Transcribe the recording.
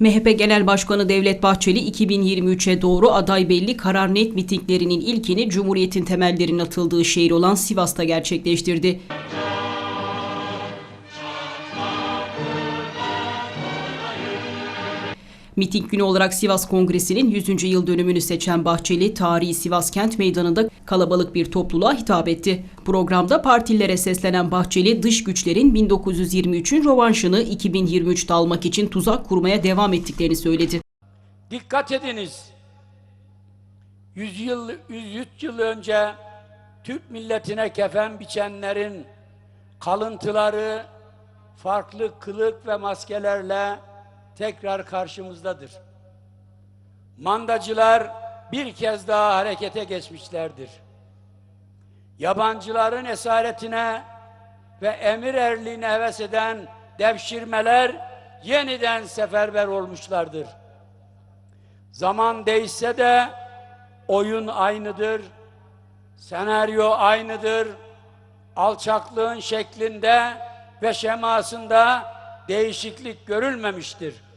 MHP Genel Başkanı Devlet Bahçeli 2023'e doğru aday belli karar net mitinglerinin ilkini Cumhuriyet'in temellerinin atıldığı şehir olan Sivas'ta gerçekleştirdi. Miting günü olarak Sivas Kongresi'nin 100. yıl dönümünü seçen Bahçeli, tarihi Sivas Kent Meydanı'nda kalabalık bir topluluğa hitap etti. Programda partilere seslenen Bahçeli, dış güçlerin 1923'ün rövanşını 2023'te almak için tuzak kurmaya devam ettiklerini söyledi. Dikkat ediniz. 100 yıl, 103 yıl önce Türk milletine kefen biçenlerin kalıntıları farklı kılık ve maskelerle tekrar karşımızdadır. Mandacılar bir kez daha harekete geçmişlerdir. Yabancıların esaretine ve emir erliğine heves eden devşirmeler yeniden seferber olmuşlardır. Zaman değişse de oyun aynıdır. Senaryo aynıdır. Alçaklığın şeklinde ve şemasında değişiklik görülmemiştir.